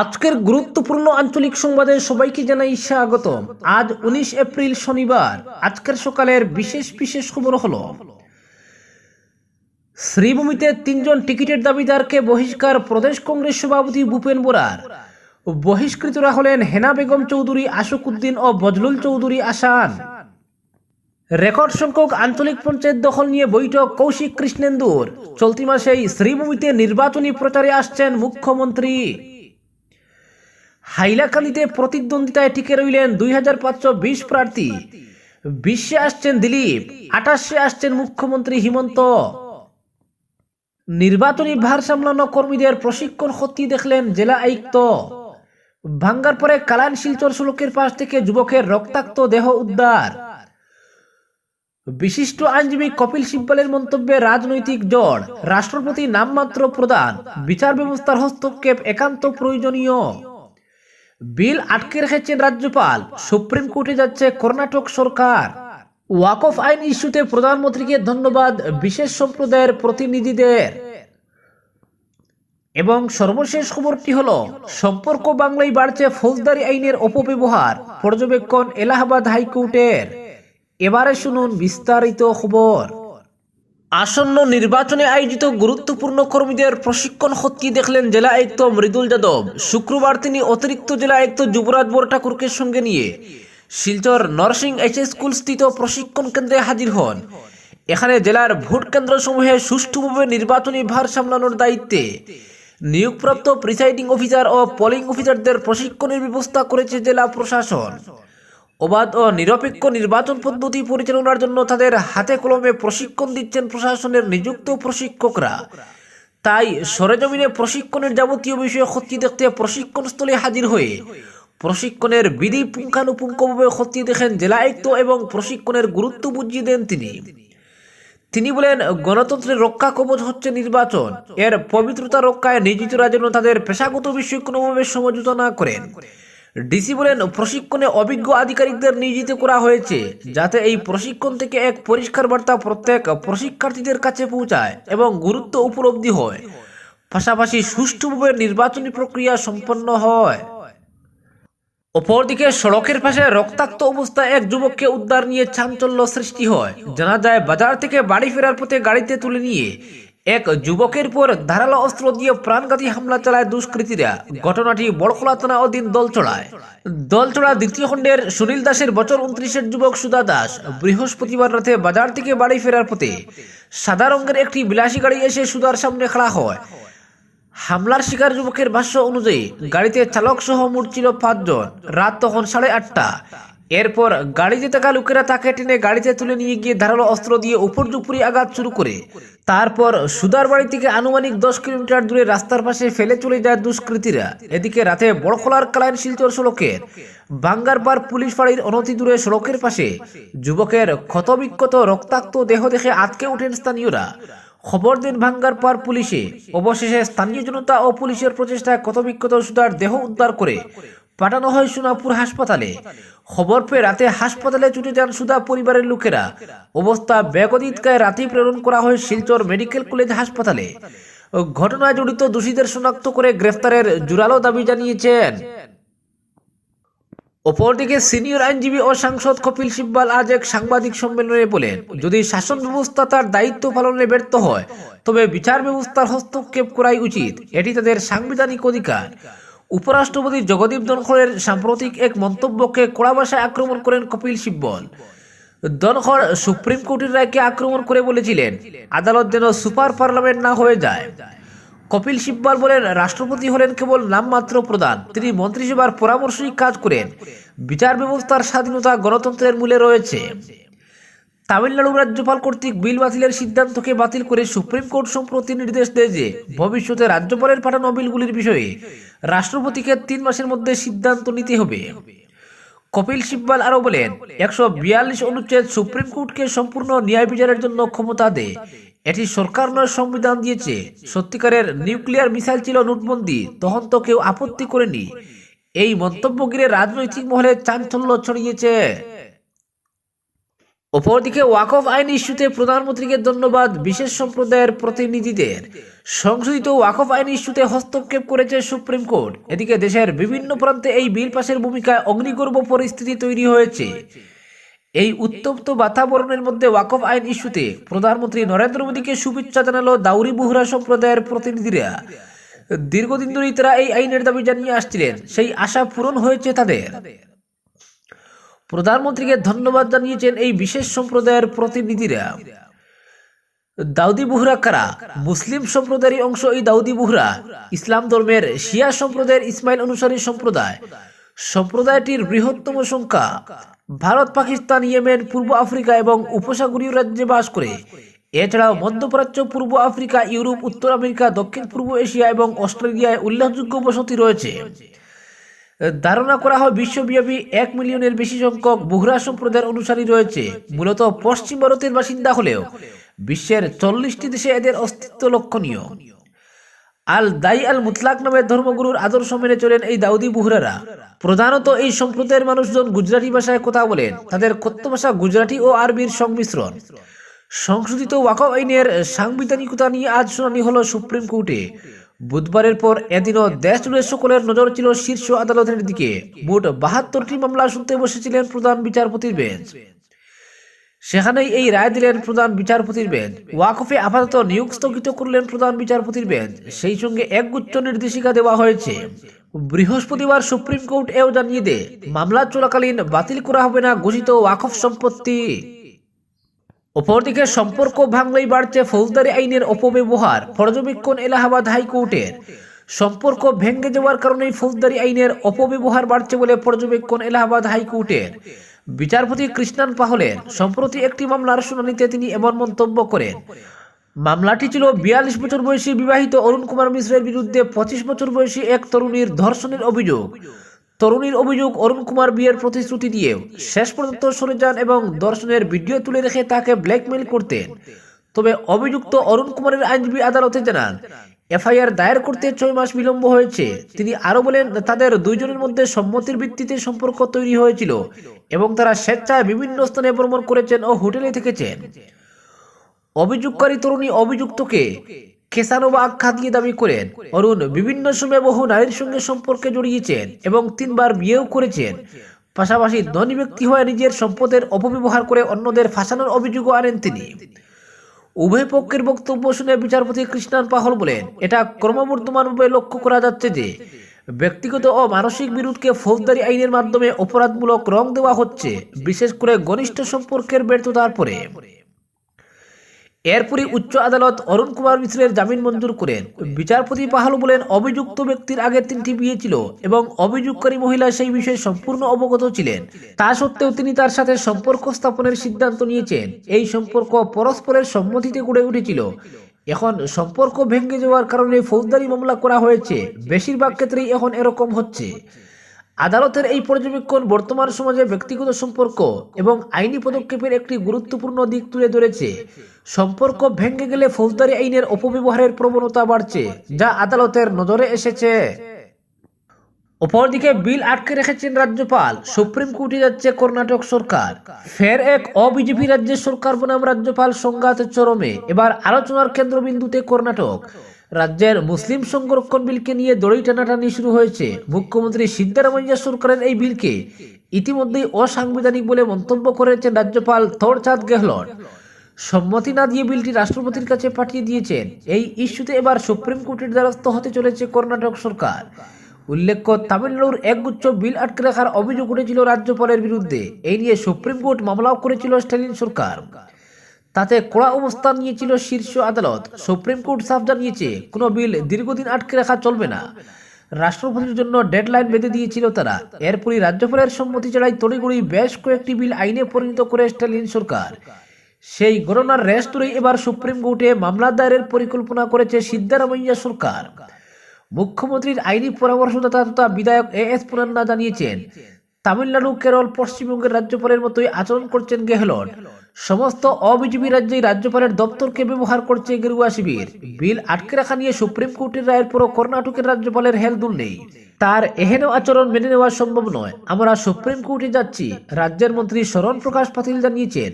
আজকের গুরুত্বপূর্ণ আঞ্চলিক সংবাদে সবাইকে জানাই স্বাগত আজ উনিশ এপ্রিল শনিবার। আজকের সকালের বিশেষ বিশেষ খবর হলো, শ্রীভূমিতে তিনজন টিকিটের দাবিদারকে বহিষ্কার প্রদেশ কংগ্রেস সভাপতি ভূপেন বোরার। বহিষ্কৃতরা হলেন হেনা বেগম চৌধুরী, আশুক উদ্দিন ও বজলুল চৌধুরী আসান। রেকর্ড সংখ্যক আঞ্চলিক পঞ্চায়েত দখল নিয়ে বৈঠক কৌশিক কৃষ্ণেন্দুর। চলতি মাসেই শ্রীভূমিতে নির্বাচনী প্রচারে আসছেন মুখ্যমন্ত্রী। হাইলাকান্দিতে প্রতিদ্বন্দ্বিতায় টিকে রইলেন দুই হাজার পাঁচশো বিশ প্রার্থী। বিশ্বে আসছেন দিলীপ, আঠাশে আসছেন মুখ্যমন্ত্রী হিমন্ত। নির্বাচনী ভার সামলানো কর্মীদের প্রশিক্ষণ সত্যি দেখলেন জেলা আয়ুক্ত। ভাঙ্গার পরে কালান শিলচর সড়কের পাশ থেকে যুবকের রক্তাক্ত দেহ উদ্ধার। বিশিষ্ট আইনজীবী কপিল সিব্বালের মন্তব্যে রাজনৈতিক জড় রাষ্ট্রপতি নামমাত্র প্রদান, বিচার ব্যবস্থার হস্তক্ষেপ একান্ত প্রয়োজনীয়। বিল আটকে রেখেছেন রাজ্যপাল। সুপ্রিম কোর্টে যাচ্ছে কর্ণাটক সরকার। ওয়াকফ আইন ইস্যুতে প্রধানমন্ত্রীকে ধন্যবাদ বিশেষ সম্প্রদায়ের প্রতিনিধিদের। এবং সর্বশেষ খবরটি হল, সম্পর্ক বাংলায় বাড়ছে ফৌজদারি আইনের অপব্যবহার, পর্যবেক্ষণ এলাহাবাদ হাইকোর্টের। এবারে শুনুন বিস্তারিত খবর। আসন্ন নির্বাচনে আয়োজিত গুরুত্বপূর্ণ কর্মীদের প্রশিক্ষণ সত্যি দেখলেন জেলা আয়ুক্ত মৃদুল যাদব। শুক্রবার তিনি অতিরিক্ত জেলা আয়ুক্ত যুবরাজ বর ঠাকুরকে সঙ্গে নিয়ে শিলচর নরসিং এইচ স্কুল স্থিত প্রশিক্ষণ কেন্দ্রে হাজির হন। এখানে জেলার ভোট কেন্দ্রসমূহে সুষ্ঠুভাবে নির্বাচনী ভার সামলানোর দায়িত্বে নিয়োগপ্রাপ্ত প্রিসাইডিং অফিসার ও পোলিং অফিসারদের প্রশিক্ষণের ব্যবস্থা করেছে জেলা প্রশাসন। অবাধ ও নিরপেক্ষ নির্বাচন পদ্ধতি পরিচালনার জন্য তাদের হাতে কলমে প্রশিক্ষণ দিচ্ছেন প্রশাসনের নিযুক্ত প্রশিক্ষকরা। তাই সরেজমিনে প্রশিক্ষণের যাবতীয় বিষয়ে খতিয়ে দেখতে প্রশিক্ষণস্থলে হাজির হয়ে প্রশিক্ষণের বিধি পুঙ্খানুপুঙ্খভাবে খতিয়ে দেখেন জেলা আয়ুক্ত এবং প্রশিক্ষণের গুরুত্ব বুঝিয়ে দেন তিনি। তিনি বলেন, গণতন্ত্রের রক্ষা কবচ হচ্ছে নির্বাচন। এর পবিত্রতা রক্ষায় নিয়োজিতরা যেন তাদের পেশাগত বিষয় কোনোভাবে সমঝোতা না করেন। ডিসি বলেন, প্রশিক্ষণে অভিজ্ঞ আধিকারিকদের নিয়োজিত করা হয়েছে, যাতে এই প্রশিক্ষণ থেকে এক পরিষ্কার বার্তা প্রত্যেক প্রশিক্ষার্থীদের কাছে পৌঁছায় এবং গুরুত্ব উপলব্ধি হয়। পাশাপাশি সুষ্ঠুভাবে নির্বাচনী প্রক্রিয়া সম্পন্ন হয়। অপরদিকে সড়কের পাশে রক্তাক্ত অবস্থায় এক যুবককে উদ্ধার নিয়ে চাঞ্চল্য সৃষ্টি হয়। জানা যায়, বাজার থেকে বাড়ি ফেরার পথে গাড়িতে তুলে নিয়ে এক যুবকের পর ধারালো অস্ত্র দিয়ে প্রাণঘাতী হামলা চালায় দুষ্কৃতীরা। ঘটনাটি বড়খোলা থানা অধীন দল চড়ায় দল চড়া দ্বিতীয় খণ্ডের সুনীল দাসের বছর উনত্রিশের যুবক সুদা দাস বৃহস্পতিবার রাতে বাজার থেকে বাড়ি ফেরার পথে সাদা রঙের একটি বিলাসী গাড়ি এসে সুদার সামনে খাড়া হয়। হামলার শিকার যুবকের ভাষ্য অনুযায়ী গাড়িতে চালক সহ মোট ছিল পাঁচজন। রাত তখন সাড়ে আটটা। এরপর গাড়িতে থাকা লোকেরা তাকে টেনে গাড়িতে তুলে নিয়ে গিয়ে ধারালো অস্ত্র দিয়ে উপর দুপুরি আঘাত শুরু করে। তারপর সুদার বাড়ি থেকে আনুমানিক দশ কিলোমিটার দূরে রাস্তার পাশে ফেলে চলে যায় দুষ্কৃতীরা। এদিকে রাতে বড়খোলার কালাইন শিলচর সড়কের বাঙ্গারপার পুলিশ ফাঁড়ির অনতি দূরে সড়কের পাশে যুবকের ক্ষতবিক্ষত রক্তাক্ত দেহ দেখে আটকে ওঠেন স্থানীয়রা। খবর দেন ভাঙ্গার পার পুলিশে। অবশেষে স্থানীয় জনতা ও পুলিশের প্রচেষ্টায় ক্ষতবিক্ষত সুদার দেহ উদ্ধার করে পাঠানো হয় সোনাপুর হাসপাতালে। খবর পেয়ে রাতে হাসপাতালে ছুটে যান সুদা পরিবারের লোকেরা। অবস্থা বেগদিতকায় রাতেই প্রেরণ করা হয় শিলচর মেডিকেল কলেজ হাসপাতালে। ঘটনায় জড়িত দোষীদের শনাক্ত করে গ্রেফতারের জোরালো দাবি জানিয়েছেন। অপরদিকে সিনিয়র আইনজীবী ও সাংসদ কপিল সিব্বাল আজ এক সাংবাদিক সম্মেলনে বলেন, যদি শাসন ব্যবস্থা তার দায়িত্ব পালনে ব্যর্থ হয়, তবে বিচার ব্যবস্থার হস্তক্ষেপ করাই উচিত। এটি তাদের সাংবিধানিক অধিকার। উপরাষ্ট্রপতি জগদীপ ধনখড়ের সাম্প্রতিক এক মন্তব্যকে কড়া ভাষায় আক্রমণ করেন কপিল সিব্বল। ধনখড় সুপ্রিম কোর্টের রায়কে আক্রমণ করে বলেছিলেন, আদালত যেন সুপার পার্লামেন্ট না হয়ে যায়। কপিল সিব্বাল বলেন, রাষ্ট্রপতি হলেন কেবল নামমাত্র প্রধান। তিনি মন্ত্রিসভার পরামর্শই কাজ করেন। বিচার ব্যবস্থার স্বাধীনতা গণতন্ত্রের মূলে রয়েছে। তামিলনাড়ু রাজ্যপাল কর্তৃক বিল বাতিলের সিদ্ধান্তকে বাতিল করে সুপ্রিম কোর্ট সম্প্রতি নির্দেশ দেয় যে, ভবিষ্যতে রাজ্যপালের পাঠানো বিলগুলির বিষয়ে রাষ্ট্রপতিকে তিন মাসের মধ্যে সিদ্ধান্ত নিতে হবে। কপিল সিব্বাল আরও বলেন, একশো বিয়াল্লিশ অনুচ্ছেদ সুপ্রিম কোর্টকে সম্পূর্ণ ন্যায় বিচারের জন্য ক্ষমতা দেয় এটি সরকার নয়, সংবিধান দিয়েছে। সত্যিকারের নিউক্লিয়ার মিসাইল ছিল নোটবন্দি তখন তো কেউ আপত্তি করেনি। এই মন্তব্য ঘিরে রাজনৈতিক মহলে চাঞ্চল্য ছড়িয়েছে। অপরদিকে ওয়াকফ আইন ইস্যুতে প্রধানমন্ত্রীকে ধন্যবাদ বিশেষ সম্প্রদায়ের প্রতিনিধিদের। সংশোধিত ওয়াকফ আইন ইস্যুতে হস্তক্ষেপ করেছে সুপ্রিম কোর্ট। এদিকে দেশের বিভিন্ন প্রান্তে এই বিল পাশের ভূমিকায় অগ্নিগর্ভ পরিস্থিতি তৈরি হয়েছে। এই উত্তপ্ত বাতাবরণের মধ্যে ওয়াকফ আইন ইস্যুতে প্রধানমন্ত্রী নরেন্দ্র মোদীকে শুভেচ্ছা জানালো দাউরি বুহরা সম্প্রদায়ের প্রতিনিধিরা। দীর্ঘদিন ধরেই তারা এই আইনের দাবি জানিয়ে আসছিলেন। সেই আশা পূরণ হয়েছে তাদের। প্রধানমন্ত্রীকে ধন্যবাদ জানিয়েছেন এই বিশেষ সম্প্রদায়ের প্রতিনিধিরা। দাউদি বুহরা কারা? মুসলিম সম্প্রদায়ের অংশ এই দাউদি বুহরা। ইসলাম ধর্মের শিয়া সম্প্রদায়ের ইসমাইল অনুসারী সম্প্রদায়। সম্প্রদায়টির বৃহত্তম সংখ্যা ভারত, পাকিস্তান, ইয়েমেন, পূর্ব আফ্রিকা এবং উপসাগরীয় রাজ্যে বাস করে। এছাড়াও মধ্যপ্রাচ্য, পূর্ব আফ্রিকা, ইউরোপ, উত্তর আমেরিকা, দক্ষিণ পূর্ব এশিয়া এবং অস্ট্রেলিয়ায় উল্লেখযোগ্য বসতি রয়েছে। ধারণা করা হয় বিশ্বব্যাপী এক মিলিয়নের বেশি সংখ্যক বুহরা সম্প্রদায়ের অনুসারী রয়েছে, মূলত পশ্চিম ভারতের বাসিন্দা হলেও। বিশ্বের চল্লিশটি দেশে এদের অস্তিত্ব লক্ষণীয়। আল দাই আল মুতলাক নামের ধর্মগুরুর আদর্শ মেনে চলেন এই দাউদি বুহরারা। প্রধানত এই সম্প্রদায়ের মানুষজন গুজরাটি ভাষায় কথা বলেন, তাদের কথ্য ভাষা গুজরাটি ও আরবির সংমিশ্রণ। সংশোধিত ওয়াকফ আইনের সাংবিধানিকতা নিয়ে আজ শুনানি হলো সুপ্রিম কোর্টে। বুধবারের পর এদিনও দেশ জুড়ে সকলের নজর ছিল শীর্ষ আদালতের দিকে। মোট বাহাত্তরটি মামলা শুনতে বসেছিলেন প্রধান বিচারপতির বেঞ্চ। সেখানেই এই রায় দিলেন প্রধান বিচারপতির বেঞ্চ। ওয়াকফে আপাতত নিয়োগ স্থগিত করলেন প্রধান বিচারপতির বেঞ্চ। সেই সঙ্গে একগুচ্ছ নির্দেশিকা দেওয়া হয়েছে। বৃহস্পতিবার সুপ্রিম কোর্ট এও জানিয়ে দেয়, মামলা চলাকালীন বাতিল করা হবে না, ঘোষিত ওয়াকফ সম্পত্তি। অপরদিকে সম্পর্ক ভাঙলেই বাড়ছে ফৌজদারি আইনের অপব্যবহার। পর্যবেক্ষণ এলাহাবাদ হাইকোর্টের। সম্পর্ক ভেঙে যাওয়ার কারণেই ফৌজদারি আইনের অপব্যবহার বাড়ছে বলে পর্যবেক্ষণ এলাহাবাদ হাইকোর্টের। বিচারপতি কৃষ্ণান পাহলের সম্প্রতি একটি মামলার শুনানিতে তিনি এমন মন্তব্য করেন। মামলাটি ছিল বিয়াল্লিশ বছর বয়সী বিবাহিত অরুণ কুমার মিশ্রের বিরুদ্ধে পঁচিশ বছর বয়সী এক তরুণীর ধর্ষণের অভিযোগ। তরুণীর অভিযোগ অরুণ কুমার বিয়ের প্রতিশ্রুতি দিয়েও শেষ পর্যন্ত সরে যান এবং দর্শনের ভিডিও তুলে রেখে তাকে ব্ল্যাকমেইল করতেন। তবে অভিযুক্ত অরুণ কুমারের আইনজীবী আদালতে জানান, এফআইআর দায়ের করতে ছয় মাস বিলম্ব হয়েছে। তিনি আরও বলেন, তাদের দুইজনের মধ্যে সম্মতির ভিত্তিতে সম্পর্ক তৈরি হয়েছিল এবং তারা স্বেচ্ছায় বিভিন্ন স্থানে ভ্রমণ করেছেন ও হোটেলে থেকেছেন। অভিযোগকারী তরুণী অভিযুক্তকে খেসানোবা আখ্যা দিয়ে দাবি করেন। অরুণ বিভিন্ন সময় বহু নারীর সঙ্গে সম্পর্কে জড়িয়েছেন এবং তিনবার বিয়েও করেছেন। পাশাপাশি ধনী ব্যক্তি হয়ে নিজের সম্পদের অপব্যবহার করে অন্যদের ফাঁসানোর অভিযোগও আনেন তিনি। উভয় পক্ষের বক্তব্য শুনে বিচারপতি কৃষ্ণান পাহল বলেন, এটা ক্রমবর্ধমানভাবে লক্ষ্য করা যাচ্ছে যে, ব্যক্তিগত ও মানসিক বিরোধকে ফৌজদারি আইনের মাধ্যমে অপরাধমূলক রং দেওয়া হচ্ছে, বিশেষ করে ঘনিষ্ঠ সম্পর্কের ব্যর্থতার পরে। এরপরই উচ্চ আদালত অরুণ কুমার মিশ্রের জামিন মঞ্জুর করেন। বিচারপতি পাহালু বলেন, অভিযুক্ত ব্যক্তির আগে তিনটি বিয়ে ছিল এবং অভিযোগকারী মহিলা সেই বিষয়ে সম্পূর্ণ অবগত ছিলেন। তা সত্ত্বেও তিনি তার সাথে সম্পর্ক স্থাপনের সিদ্ধান্ত নিয়েছেন। এই সম্পর্ক পরস্পরের সম্মতিতে গড়ে উঠেছিল। এখন সম্পর্ক ভেঙে যাওয়ার কারণে ফৌজদারি মামলা করা হয়েছে। বেশিরভাগ ক্ষেত্রেই এখন এরকম হচ্ছে। আদালতের এই পর্যবেক্ষণ বর্তমান সমাজে ব্যক্তিগত সম্পর্ক এবং আইনি পদক্ষেপের একটি গুরুত্বপূর্ণ দিক তুলে ধরেছে। সম্পর্ক ভেঙে গেলে ফৌজদারি আইনের অপব্যবহারের প্রবণতা বাড়ছে, যা আদালতের নজরে এসেছে। অপরদিকে বিল আটকে রেখেছেন রাজ্যপাল, সুপ্রিম কোর্টে যাচ্ছে কর্ণাটক সরকার। ফের এক অবিজেপি রাজ্যের সরকার বনাম রাজ্যপাল সংঘাত চরমে। এবার আলোচনার কেন্দ্রবিন্দুতে কর্ণাটক। রাজ্যের মুসলিম সংরক্ষণ বিলকে নিয়ে দড়ি টানাটানি শুরু হয়েছে। মুখ্যমন্ত্রী সিদ্ধারামাইয়া সরকারের এই বিলকে ইতিমধ্যেই অসাংবিধানিক বলে মন্তব্য করেছেন রাজ্যপাল থরচাঁদ গেহলট। সম্মতি না দিয়ে বিলটি রাষ্ট্রপতির কাছে পাঠিয়ে দিয়েছেন। এই ইস্যুতে এবার সুপ্রিম কোর্টের দ্বারস্থ হতে চলেছে কর্ণাটক সরকার। উল্লেখ্য, তামিলনাড়ুর একগুচ্ছ বিল আটকে রাখার অভিযোগ উঠেছিল রাজ্যপালের বিরুদ্ধে। এই নিয়ে সুপ্রিম কোর্ট মামলাও করেছিল স্টালিন সরকার। তাতে কড়া অবস্থান নিয়েছিল শীর্ষ আদালত। সুপ্রিম কোর্ট সাফ জানিয়েছে, কোনো বিল দীর্ঘদিন আটকে রাখা চলবে না। রাষ্ট্রপতির জন্য ডেডলাইন বেঁধে দিয়েছিল তারা। এরপরই রাজ্যপালের সম্মতি ছাড়াই তড়িগড়ি বেশ কয়েকটি বিল আইনে পরিণত করে স্টালিন সরকার। সেই ঘটনার রেশ ধরেই এবার সুপ্রিম কোর্টে মামলা দায়েরের পরিকল্পনা করেছে সিদ্ধারামাইয়া সরকার। মুখ্যমন্ত্রীর আইনি পরামর্শদাতা তথা বিধায়ক এ এস পুনান্না জানিয়েছেন, তামিলনাড়ু, কেরল, পশ্চিমবঙ্গের রাজ্যপালের মতোই আচরণ করছেন গেহলট। সমস্ত অবিজেপি রাজ্যে রাজ্যপালের দপ্তরকে ব্যবহার করছে গেরুয়া শিবির। বিল আটকে রাখা নিয়ে সুপ্রিম কোর্টের রায়ের পরও কর্ণাটকের রাজ্যপালের হেলদুল নেই। তার এহেন আচরণ মেনে নেওয়া সম্ভব নয়। আমরা সুপ্রিম কোর্টে যাচ্ছি, রাজ্যের মন্ত্রী শরণ প্রকাশ পাতিল জানিয়েছেন।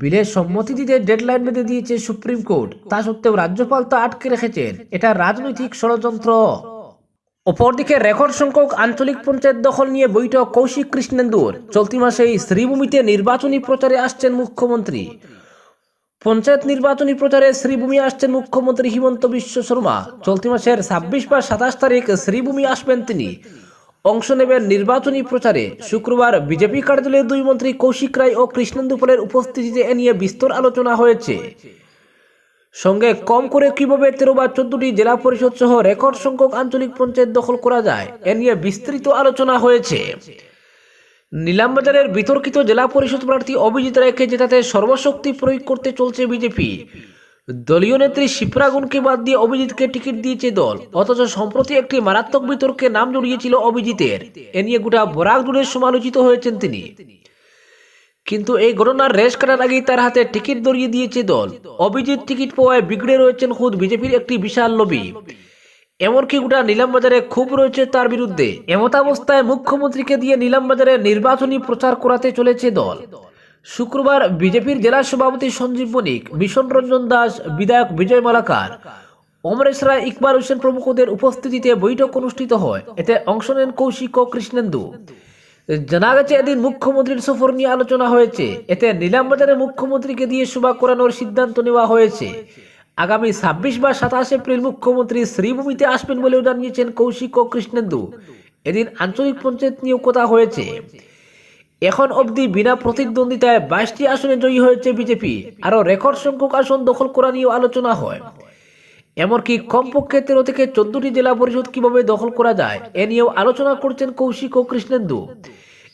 বিলের সম্মতি দিতে ডেডলাইন বেঁধে দিয়েছে সুপ্রিম কোর্ট। তা সত্ত্বেও রাজ্যপাল তা আটকে রেখেছেন। এটা রাজনৈতিক ষড়যন্ত্র। অপরদিকে রেকর্ড সংখ্যক আঞ্চলিক পঞ্চায়েত দখল নিয়ে বৈঠক কৌশিক কৃষ্ণেন্দুর। চলতি মাসেই শ্রীভূমিতে নির্বাচনী প্রচারে আসছেন মুখ্যমন্ত্রী। পঞ্চায়েত নির্বাচনী প্রচারে শ্রীভূমি আসছেন মুখ্যমন্ত্রী হিমন্ত বিশ্ব শর্মা। চলতি মাসের ছাব্বিশ বা সাতাশ তারিখ শ্রীভূমি আসবেন তিনি। অংশ নেবেন নির্বাচনী প্রচারে। শুক্রবার বিজেপি কার্যালয়ে দুই মন্ত্রী কৌশিক রায় ও কৃষ্ণেন্দু পালের উপস্থিতিতে এ নিয়ে বিস্তর আলোচনা হয়েছে। সঙ্গে কম করে কীভাবে তেরো বা চোদ্দটি জেলা পরিষদ সহ রেকর্ড সংখ্যক আঞ্চলিক পঞ্চায়েত দখল করা যায়, এ নিয়ে বিস্তৃত আলোচনা হয়েছে। নিলামবাজারের বিতর্কিত জেলা পরিষদ প্রার্থী অভিজিৎ রায়কে জেতাতে সর্বশক্তি প্রয়োগ করতে চলছে বিজেপি। দলীয় নেত্রী শিপ্রাগুনকে বাদ দিয়ে অভিজিৎকে টিকিট দিয়েছে দল, অথচ সম্প্রতি একটি মারাত্মক বিতর্কে নাম জড়িয়েছিল অভিজিতের। এ নিয়ে গোটা বরাক জুড়ে সমালোচিত হয়েছেন তিনি। কিন্তু এই ঘটনার রেশ কাটার আগেই তার হাতে টিকিট ধরিয়ে দিয়েছে দল। অভিজিৎ টিকিট পাওয়ায় বিগড়ে রয়েছেন খুদ বিজেপির একটি বিশাল লবি। এমনকি গোটা নিলামবাজারে খুব রয়েছে তার বিরুদ্ধে। এমতাবস্থায় মুখ্যমন্ত্রীকে দিয়ে নিলামবাজারে নির্বাচনী প্রচার করাতে চলেছে দল। শুক্রবার বিজেপির জেলা সভাপতি সঞ্জীব বণিক মিশন রঞ্জন দাস, বিধায়ক বিজয় মালাকার, অমরেশ রায়, ইকবাল হোসেন প্রমুখদের উপস্থিতিতে বৈঠক অনুষ্ঠিত হয়। এতে অংশ নেন কৌশিক ও কৃষ্ণেন্দু। জানা গেছে এদিন মুখ্যমন্ত্রীর সফর নিয়ে আলোচনা হয়েছে। এতে নিলামবাজারে মুখ্যমন্ত্রীকে দিয়ে সভা করানোর সিদ্ধান্ত নেওয়া হয়েছে। আগামী ছাব্বিশ বা সাতাশ এপ্রিল মুখ্যমন্ত্রী শ্রীভূমিতে আসবেন বলেও জানিয়েছেন কৌশিক ও কৃষ্ণেন্দু। এদিন আঞ্চলিক পঞ্চায়েত নিয়েও কথা হয়েছে। এখন অবধি বিনা প্রতিদ্বন্দ্বিতায় বাইশটি আসনে জয়ী হয়েছে বিজেপি। আরও রেকর্ড সংখ্যক আসন দখল করা নিয়েও আলোচনা হয়। এমনকি কমপক্ষে তেরো থেকে চোদ্দটি জেলা পরিষদ কীভাবে দখল করা যায়, এ নিয়েও আলোচনা করছেন কৌশিক ও কৃষ্ণেন্দু।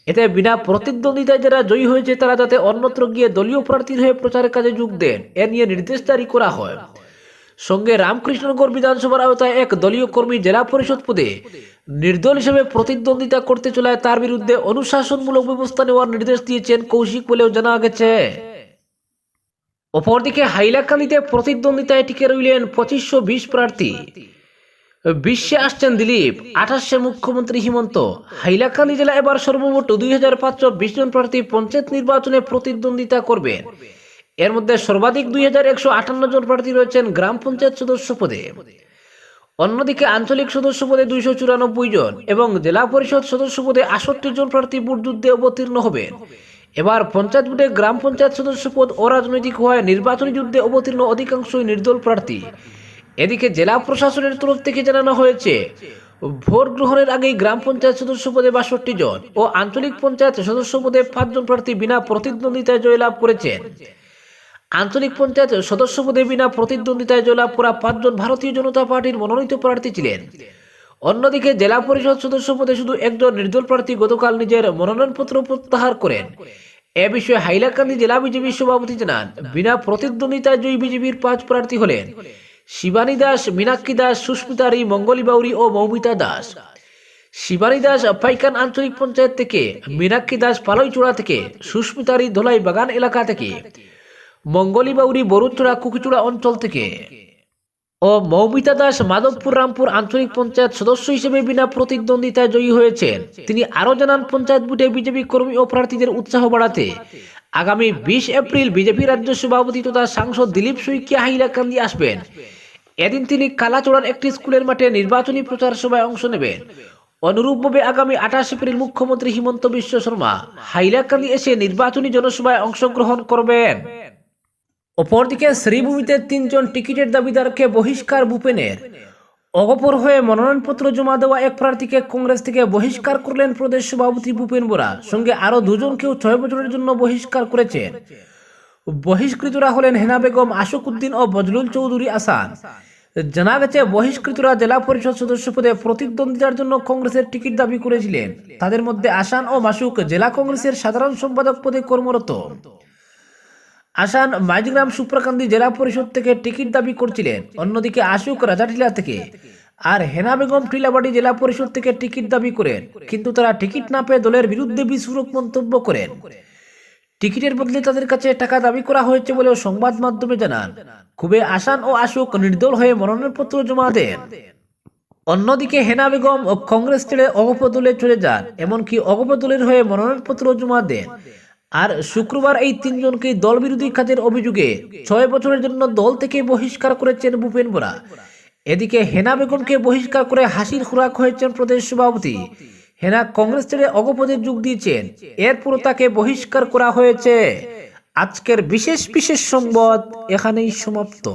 এতে বিনা প্রতিদ্বন্দ্বিতায় যারা জয়ী হয়েছে, তারা যাতে অন্যত্র গিয়ে দলীয় প্রার্থীর হয়ে প্রচারের কাজে যোগ দেন, এ নিয়ে নির্দেশ জারি করা হয়। সঙ্গে রামকৃষ্ণনগর বিধানসভার আওতায় এক দলীয় কর্মী জেলা পরিষদ পদে নির্দল হিসেবে প্রতিদ্বন্দ্বিতা করতে চলায় তার বিরুদ্ধে অনুশাসনমূলক ব্যবস্থা নেওয়ার নির্দেশ দিয়েছেন কৌশিক বলেও জানা গেছে। অপরদিকে হাইলাকান্দিতে প্রতিদ্বন্দ্বিতায় টিকে রইলেন পঁচিশশো বিশ প্রার্থী। বিশ্বে আসছেন দিলীপ, আঠাশে মুখ্যমন্ত্রী হিমন্ত। হাইলাকান্দি জেলা এবার সর্বমোট দুই হাজার পাঁচশো বিশ জন প্রার্থী পঞ্চায়েত নির্বাচনে প্রতিদ্বন্দ্বিতা করবেন এর মধ্যে সর্বাধিক দুই হাজার একশো আটান্ন জন প্রার্থী রয়েছেন গ্রাম পঞ্চায়েত সদস্য পদে। অন্যদিকে আঞ্চলিক সদস্য পদে দুইশো চুরানব্বই জন এবং জেলা পরিষদ সদস্য পদে আষট্টি জন প্রার্থী ভোট যুদ্ধে অবতীর্ণ হবেন। এবার পঞ্চায়েত ভোটে গ্রাম পঞ্চায়েত সদস্য পদ অরাজনৈতিক হওয়ায় নির্বাচনী যুদ্ধে অবতীর্ণ অধিকাংশই নির্দল প্রার্থী। এদিকে জেলা প্রশাসনের তরফ থেকে জানানো হয়েছে, ভোট গ্রহণের আগেই গ্রাম পঞ্চায়েত সদস্য পদে বাষট্টি জন ও আঞ্চলিক পঞ্চায়েত সদস্য পদে পাঁচজন প্রার্থী বিনা প্রতিদ্বন্দ্বিতায় জয়লাভ করেছেন। আঞ্চলিক পঞ্চায়েত সদস্য পদে বিনা প্রতিদ্বন্দ্বিতায় জয়লাভ করা পাঁচজন ভারতীয় জনতা পার্টির মনোনীত প্রার্থী ছিলেন। অন্যদিকে জেলা পরিষদ সদস্য পদে শুধু একজন নির্দল প্রার্থী গতকাল নিজের মনোনয়নপত্র প্রত্যাহার করেন। এ বিষয়ে হাইলাকান্দি জেলা বিজেপির সভাপতি জানান, বিনা প্রতিদ্বন্দ্বিতায় জয়ী বিজেপির পাঁচ প্রার্থী হলেন শিবানী দাস, মীনাক্ষী দাস, সুস্মিতা রি, মঙ্গলী বাউরি ও মৌমিতা দাস। শিবানী দাস পাইকান আঞ্চলিক পঞ্চায়েত থেকে, মীনাক্ষী দাস পালইচূড়া থেকে, সুস্মিতা রি ধলাই বাগান এলাকা থেকে, মঙ্গলী বাউরি বরুচূড়া কুকিচূড়া অঞ্চল থেকে। ও মৌমিতা দাস মাধবপুর রামপুর আঞ্চলিক পঞ্চায়েত সদস্য হিসেবে বিনা প্রতিদ্বন্দ্বিতায় জয়ী হয়েছেন। তিনি আরও জানান, পঞ্চায়েত বুটে বিজেপি কর্মী ও প্রার্থীদের উৎসাহ বাড়াতে। আগামী বিশ এপ্রিল বিজেপি রাজ্য সভাপতি তথা সাংসদ দিলীপ সুইকিয়া হাইলাকান্দি আসবেন। এদিন তিনি কালাচড়ার একটি স্কুলের মাঠে নির্বাচনী প্রচার সভায় অংশ নেবেন। অনুরূপভাবে আগামী আঠাশ এপ্রিল মুখ্যমন্ত্রী হিমন্ত বিশ্ব শর্মা হাইলাকান্দি এসে নির্বাচনী জনসভায় অংশগ্রহণ করবেন। অপরদিকে শ্রীভূমিতে তিনজন টিকিটের দাবিদারকে বহিষ্কার ভূপেনের। অগপর হয়ে মনোনয়নপত্র জমা দেওয়া এক প্রার্থীকে কংগ্রেস থেকে বহিষ্কার করলেন প্রদেশ সভাপতি ভূপেন বোরা। সঙ্গে আরও দুজনকেও ছয় বছরের জন্য বহিষ্কার করেছেন। বহিষ্কৃতরা হলেন হেনা বেগম, আশুক উদ্দিন ও বজলুল চৌধুরী আসান। জানা গেছে, বহিষ্কৃতরা জেলা পরিষদ সদস্য পদে প্রতিদ্বন্দ্বিতার জন্য কংগ্রেসের টিকিট দাবি করেছিলেন। তাদের মধ্যে আসান ও মাসুক জেলা কংগ্রেসের সাধারণ সম্পাদক পদে কর্মরত। আসান মাইজগ্রাম সুপ্রাকান্দি জেলা পরিষদ থেকে টিকিট দাবি করছিলেন। অন্যদিকে আশুক রাজাটিলা থেকে আর হেনা বেগম টিলাবাড়ি জেলা পরিষদ থেকে টিকিট দাবি করেন, কিন্তু তারা টিকিট না পেয়ে দলের বিরুদ্ধে বিস্ফোরক মন্তব্য করেন। টিকিটের বদলে তাদের কাছে টাকা দাবি করা হয়েছে বলেও সংবাদ মাধ্যমে জানান। খুবই আসান ও আশুক নির্দল হয়ে মনোনয়নপত্র জমা দেন। অন্যদিকে হেনা বেগম কংগ্রেস ছেড়ে অগপদলে চলে যান, এমনকি অগপদলের হয়ে মনোনয়নপত্র জমা দেন। আর শুক্রবার এই তিনজনকে দল বিরোধী কাজের অভিযোগে ছয় বছরের জন্য দল থেকে বহিষ্কার করেছেন ভূপেন বোরা। এদিকে হেনা বেগমকে বহিষ্কার করে হাসির খোরাক হয়েছেন প্রদেশ সভাপতি। হেনা কংগ্রেস ছেড়ে অগপদে যোগ দিয়েছেন। এরপর তাকে বহিষ্কার করা হয়েছে। আজকের বিশেষ বিশেষ সংবাদ এখানেই সমাপ্ত।